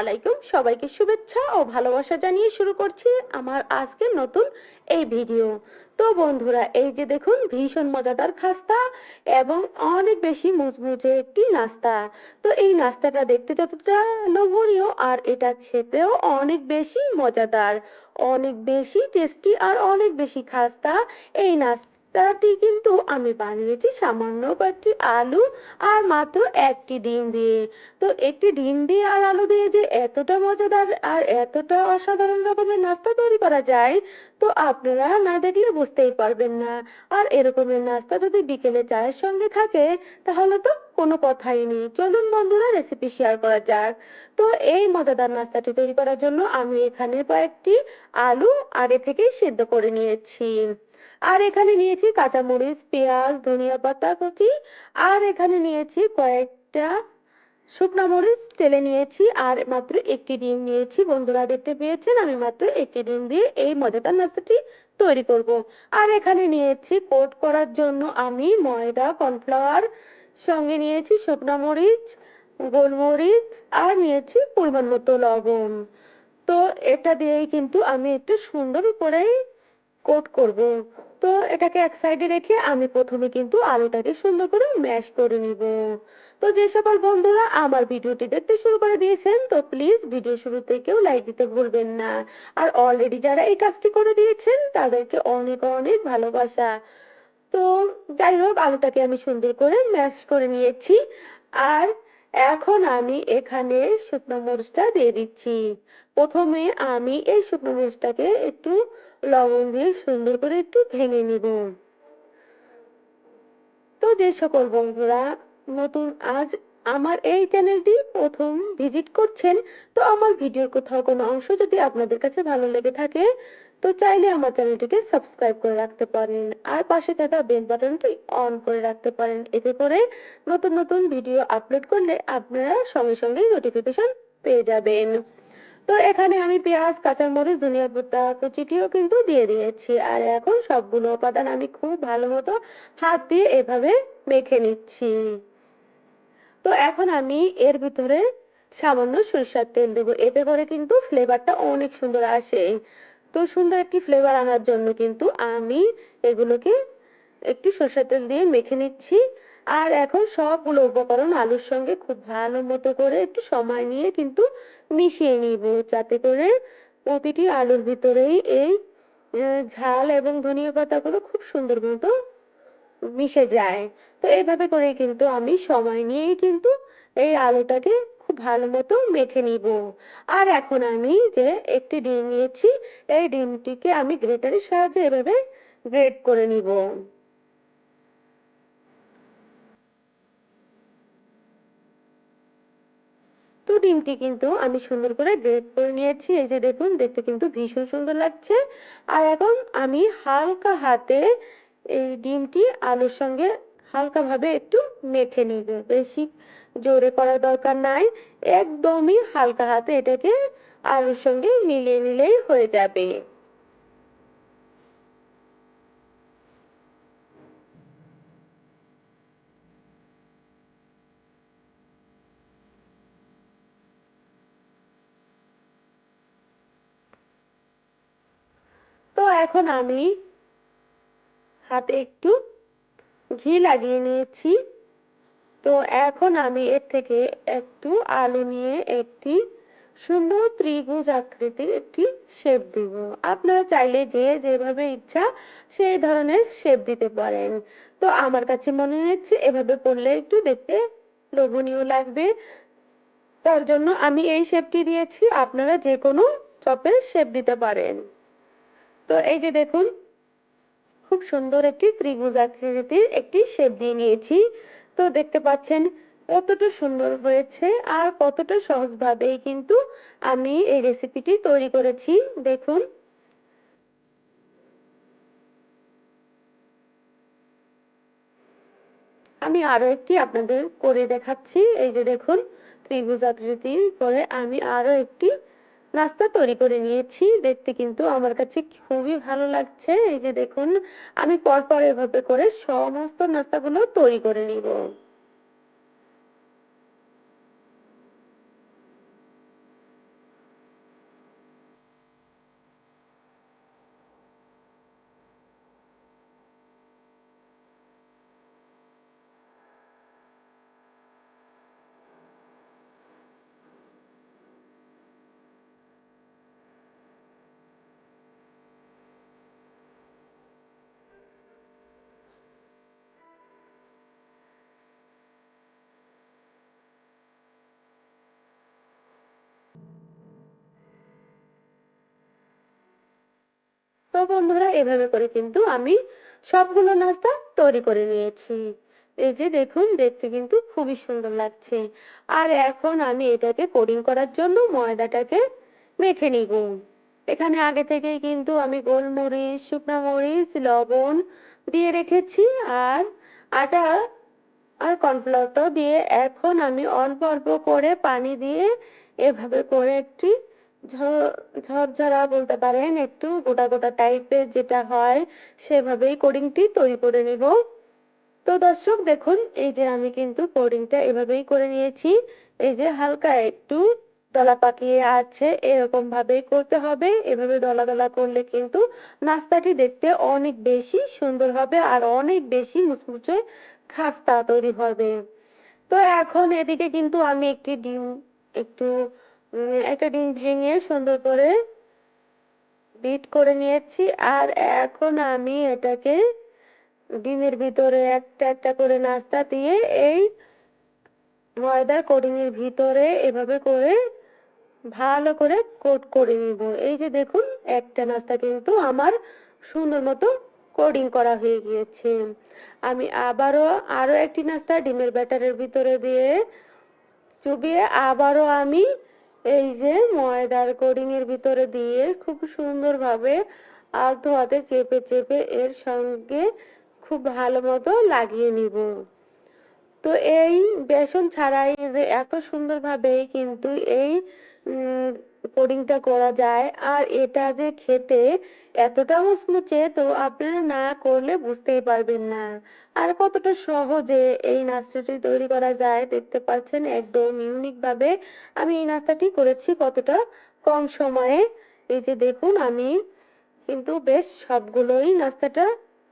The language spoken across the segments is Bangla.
আলাইকুম। সবাইকে শুভেচ্ছা ও ভালোবাসা জানিয়ে শুরু করছি আমার আজকের নতুন এই ভিডিও। তো বন্ধুরা, এই যে দেখুন, ভীষণ মজাদার খাস্তা এবং অনেক বেশি মুচমুচে একটি নাস্তা। তো এই নাস্তাটা দেখতে যতটা লোভনীয় আর এটা খেতেও অনেক বেশি মজাদার, অনেক বেশি টেস্টি আর অনেক বেশি খাস্তা এই নাস্তাটি কিন্তু আমি বানিয়েছি সামান্য কয়েকটি আলু আর মাত্র একটি ডিম দিয়ে। তো একটি ডিম দিয়ে আর আলু দিয়ে যে এতটা মজাদার আর এতটা অসাধারণ রকমের নাস্তা তৈরি করা যায়, তো আপনারা না দেখলে বুঝতেই পারবেন না। আর এরকমের নাস্তা যদি বিকেলে চায়ের সঙ্গে থাকে, তাহলে তো কোনো কথাই নেই। চলুন বন্ধুরা রেসিপি শেয়ার করা যাক। তো এই মজাদার নাস্তাটি তৈরি করার জন্য আমি এখানে কয়েকটি আলু আগে থেকেই সেদ্ধ করে নিয়েছি। আর এখানে নিয়েছি কাঁচামরিচ, পেঁয়াজ, ধনিয়া পাতা, কুচি। আর এখানে নিয়েছি কয়েকটা শুকনো মরিচ তেলে নিয়েছি। আর মাত্র একটি ডিম নিয়েছি। বন্ধুরা দেখতে পেয়েছেন, আমি মাত্র একটি ডিম দিয়ে এই মজাদার নাস্তাটি তৈরি করব। আর এখানে নিয়েছি কোট করার জন্য আমি ময়দা, কর্নফ্লাওয়ার সঙ্গে নিয়েছি শুকনো মরিচ, গোলমরিচ আর নিয়েছি পরিমাণ মতো লবণ। তো এটা দিয়েই কিন্তু আমি একটু সুন্দর করে কোট করব। তো এটাকে এক সাইডে রেখে আমি প্রথমে কিন্তু আলুটাকে সুন্দর করে ম্যাশ করে নিব। তো যে সকল বন্ধুরা আমার ভিডিওটি দেখতে শুরু করে দিয়েছেন, তো প্লিজ ভিডিও শুরু থেকেও লাইক দিতে ভুলবেন না। আর অলরেডি যারা এই কাজটি করে দিয়েছেন, তাদেরকে অনেক অনেক ভালোবাসা। তো যাই হোক, আলুটাকে আমি সুন্দর করে ম্যাশ করে নিয়েছি। আর এখন আমি এখানে শুকনো মরিচটা দিয়ে দিচ্ছি। প্রথমে আমি এই শুকনো মরিচটাকে একটু লবণ দিয়ে সুন্দর করে একটু ভেঙে নিব। তো যে সকল বন্ধুরা, নতুন আজ আমার এই চ্যানেলটি প্রথম ভিজিট করছেন, তো আমার ভিডিওর কোথাও কোনো অংশ যদি আপনাদের কাছে ভালো লেগে থাকে তো চাইলে আমার চ্যানেলটিকে সাবস্ক্রাইব করে রাখতে পারেন। আর পাশে থাকা বেল বাটনটি অন করে রাখতে পারেন। এতে করে নতুন নতুন ভিডিও আপলোড করলে আপনারা সঙ্গে সঙ্গে নোটিফিকেশন পেয়ে যাবেন। তো এখানে আমি পেঁয়াজ, কাঁচামরিচ, ধনিয়া পাতা, কুচিটিও কিন্তু দিয়ে দিয়েছি। আর এখন সবগুলো উপাদান আমি খুব ভালো মতো হাত দিয়ে এভাবে মেখে নিচ্ছি। তো এখন আমি এর ভিতরে সামান্য সরিষার তেল দেবো। এতে করে কিন্তু ফ্লেভারটা অনেক সুন্দর আসে। তো সুন্দর একটি ফ্লেভার আনার জন্য কিন্তু আমি এগুলোকে একটু সর্ষের তেল দিয়ে মেখে নিচ্ছি। আর এখন সবগুলো উপকরণ আলুর সঙ্গে খুব ভালো মতো করে একটু সময় নিয়ে কিন্তু মিশিয়ে নিব, যাতে করে প্রতিটি আলুর ভিতরেই এই ঝাল এবং ধনিয়া পাতাগুলো খুব সুন্দর মতো মিশে যায়। তো এইভাবে করে কিন্তু আমি সময় নিয়েই কিন্তু এই আলুটাকে ভালো মতো মেখে নিব। আর এখন আমি যে একটি ডিম নিয়েছি, এই ডিমটিকে আমি গ্রেটারের সাহায্যে এভাবে গ্রেট করে নিব। তো ডিমটি কিন্তু আমি সুন্দর করে গ্রেট করে নিয়েছি। এই যে দেখুন, দেখতে কিন্তু ভীষণ সুন্দর লাগছে। আর এখন আমি হালকা হাতে এই ডিমটি আলুর সঙ্গে হালকা ভাবে একটু মেখে নিব। বেশি জোরে করার দরকার নাই। একদমই হালকা হাতে এটাকে আলুর সঙ্গে মিলিয়ে নিলেই হয়ে যাবে। তো এখন আমি হাতে একটু ঘি লাগিয়ে নিয়েছি। তো এখন আমি এর থেকে একটু আলু নিয়ে একটি সুন্দর ত্রিভুজ আকৃতির একটি শেপ দিব। আপনারা চাইলে যে যেভাবে ইচ্ছা সেই ধরনের শেপ দিতে পারেন। তো আমার কাছে মনে হচ্ছে এভাবে করলে একটু দেখতে লোভনীয় লাগবে। তার জন্য আমি এই শেপটি দিয়েছি। আপনারা যে কোনো চপের শেপ দিতে পারেন। তো এই যে দেখুন, খুব সুন্দর একটি ত্রিভুজ আকৃতির একটি শেপ দিয়ে নিয়েছি। তো দেখতে পাচ্ছেন কতটা সুন্দর হয়েছে আর কতটা সহজভাবেই কিন্তু আমি এই রেসিপিটি তৈরি করেছি। দেখুন। আমি আরও একটি আপনাদের করে দেখাচ্ছি। এই যে দেখুন, ত্রিভুজ আকৃতির করে আমি আরও একটি নাস্তা তৈরি করে নিয়েছি। দেখতে কিন্তু আমার কাছে খুবই ভালো লাগছে। এই যে দেখুন, আমি পরপর এভাবে করে সমস্ত নাস্তাগুলো তৈরি করে নিব। তো বন্ধুরা, এভাবে করে কিন্তু আমি সবগুলো নাস্তা তৈরি করে নিয়েছি। এই যে দেখুন, দেখতে কিন্তু খুবই সুন্দর লাগছে। আর এখন আমি এটাকে কোডিং করার জন্য ময়দাটাকে মেখে নিব। এখানে আগে থেকেই কিন্তু আমি গোলমরিচ, শুকনো মরিচ, লবণ দিয়ে রেখেছি আর আটা আর কর্নফ্লাওয়ারটাও দিয়ে এখন আমি অল্প অল্প করে পানি দিয়ে এভাবে করে একটি ঝরঝরা বলতে পারেন, একটু গোটা গোটা টাইপের যেটা হয়, সেভাবেই কোডিংটি তৈরি করে নেব। তো দর্শক, দেখুন, এই যে আমি কিন্তু কোডিংটা এভাবেই করে নিয়েছি। এই যে হালকা একটু দলা পাকিয়ে আছে, এরকম ভাবেই করতে হবে। এভাবে দলা দলা করলে কিন্তু নাস্তাটি দেখতে অনেক বেশি সুন্দর হবে আর অনেক বেশি মুচমুচে খাস্তা তৈরি হবে। তো এখন এদিকে কিন্তু আমি একটি ডিম, একটু একটা ডিম ভেঙে সুন্দর করে বিট করে নিয়েছি, আর এখন আমি এটাকে ডিমের ভিতরে একটা একটা করে নাস্তা দিয়ে এই ময়দার কোডিং এর ভিতরে এভাবে করে ভালো করে কোট করে নিব। এই যে দেখুন, একটা নাস্তা কিন্তু আমার সুন্দর মতো কোডিং করা হয়ে গিয়েছে। আমি আবারও আরও একটি নাস্তা ডিমের ব্যাটারের ভিতরে দিয়ে চুবিয়ে আবারও আমি এই যে ময়দার কোডিং এর ভিতরে দিয়ে খুব সুন্দরভাবে আলতো হাতে চেপে চেপে এর সঙ্গে খুব ভালো মতো লাগিয়ে নিব। তো এই বেসন ছাড়াই এত সুন্দরভাবেই কিন্তু এই পুডিংটা করা যায়। আর এটা যে খেতে এতটা মুচমুচে তো আপনারা না করলে বুঝতেই পারবেন না। আর কতটা সহজে এই নাস্তাটি তৈরি করা যায় দেখতে পাচ্ছেন একদম ইউনিক ভাবে। আমি এই নাস্তাটি করেছি কতটা কম সময়ে। এই যে দেখুন, আমি কিন্তু বেশ সবগুলোই নাস্তাটা,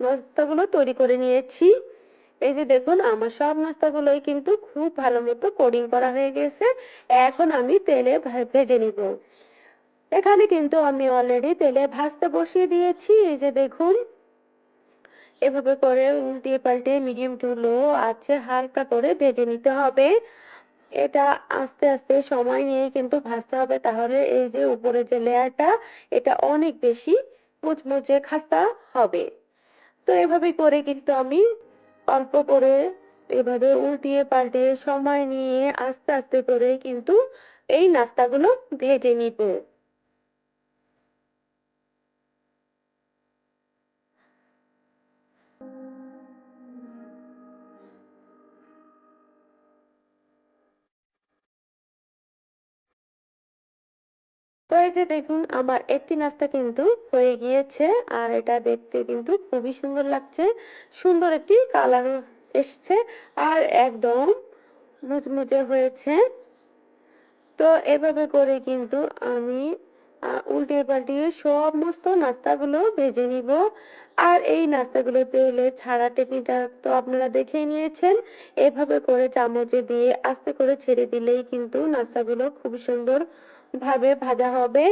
নাস্তাগুলো তৈরি করে নিয়েছি। এই যে দেখুন, আমার সব নাস্তাগুলোই কিন্তু খুব ভালো মতো কোডিং করা হয়ে গেছে। এখন আমি তেলে ভেজে নিব। এখানে কিন্তু আমি অলরেডি তেলে ভাজতে বসিয়ে দিয়েছি। এই যে দেখুন, এভাবে করে উল্টিয়ে পাল্টে মিডিয়াম টু লো আছে হালকা করে ভেজে নিতে হবে। এটা আস্তে আস্তে সময় নিয়ে কিন্তু ভাজতে হবে। তাহলে এই যে উপরে যে লেয়ারটা, এটা অনেক বেশি মুচমুচে খাস্তা হবে। তো এভাবে করে কিন্তু আমি অল্প করে এভাবে উল্টিয়ে পাল্টিয়ে সময় নিয়ে আস্তে আস্তে করে কিন্তু এই নাস্তাগুলো ভেজে নিব। তো এই যে দেখুন, আমার একটি নাস্তা কিন্তু হয়ে গিয়েছে, আর এটা দেখতে কিন্তু খুবই সুন্দর লাগছে। সুন্দর একটি কালার এসছে, আর একদম মুচমুচে হয়েছে। তো এভাবে করে কিন্তু আমি উল্টে পাল্টিয়ে সমস্ত নাস্তাগুলো ভেজে নিব। আর এই নাস্তাগুলো তেলে ছাড়া টেকনিকটা তো আপনারা দেখে নিয়েছেন, এভাবে করে চামচে দিয়ে আস্তে করে ছেড়ে দিলেই কিন্তু নাস্তাগুলো খুব সুন্দর ভাবে ভাজা হবে।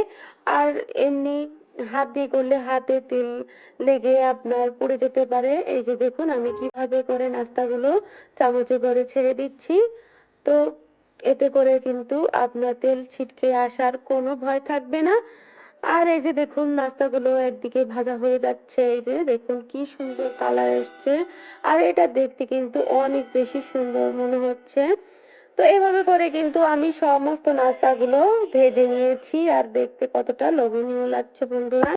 আর এমনি হাত দিয়ে করলে হাতে তেল লেগে আপনার পুড়ে যেতে পারে। এই যে দেখুন আমি কীভাবে করে নাস্তাগুলো চামচে করে ছেড়ে দিচ্ছি। তো এতে করে কিন্তু আপনার তেল ছিটকে আসার কোনো ভয় থাকবে না। আর এই যে দেখুন নাস্তাগুলো একদিকে ভাজা হয়ে যাচ্ছে। এই যে দেখুন কি সুন্দর কালার এসছে। আর এটা দেখতে কিন্তু অনেক বেশি সুন্দর মনে হচ্ছে। তো এভাবে করে কিন্তু আমি সমস্ত নাস্তাগুলো ভেজে নিয়েছি আর দেখতে কতটা লোভনীয় লাগছে বন্ধুরা।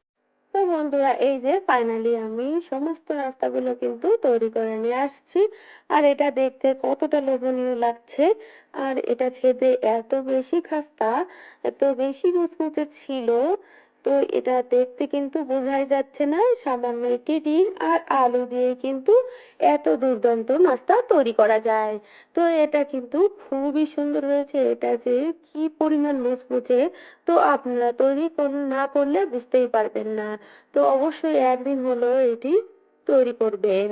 তো বন্ধুরা, এই যে ফাইনালি আমি সমস্ত নাস্তাগুলো কিন্তু তৈরি করে নিয়ে আসছি। আর এটা দেখতে কতটা লোভনীয় লাগছে। আর এটা খেতে এত বেশি খাস্তা, এত বেশি মুচমুচে ছিল। তো এটা দেখতে কিন্তু বোঝাই যাচ্ছে না সামান্য একটি ডিম আর আলু দিয়ে কিন্তু এত দুর্দান্ত নাস্তা তৈরি করা যায়। তো এটা কিন্তু খুবই সুন্দর হয়েছে, এটা যে কি পরিমাণ মুচমুচে, তো আপনারা তৈরি না করলে বুঝতেই পারবেন না। তো অবশ্যই একদিন হলো এটি তৈরি করবেন।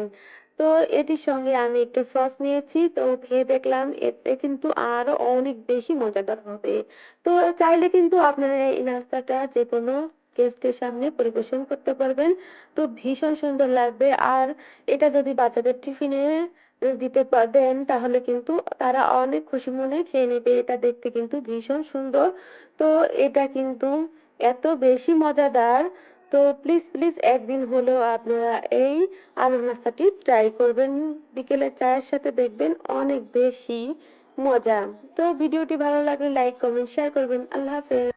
তো এটির সঙ্গে আমি একটু সস নিয়েছি। তো খেয়ে দেখলাম, এতে কিন্তু আরও অনেক বেশি মজাদার হবে। তো চাইলে কিন্তু আপনারা এই নাস্তাটা যে কোনো গেস্টের সামনে পরিবেশন করতে পারবেন। তো ভীষণ সুন্দর লাগবে। আর এটা যদি বাচ্চাদের টিফিনে দিতে দেন, তাহলে কিন্তু তারা অনেক খুশি মনে খেয়ে নেবে। এটা দেখতে কিন্তু ভীষণ সুন্দর। তো এটা কিন্তু এত বেশি মজাদার তো প্লিজ প্লিজ একদিন হলেও আপনারা এই আলু নাস্তাটি ট্রাই করবেন। বিকেলে চায়ের সাথে দেখবেন অনেক বেশি মজা। তো ভিডিওটি ভালো লাগলে লাইক কমেন্ট শেয়ার করবেন। আল্লাহ হাফেজ।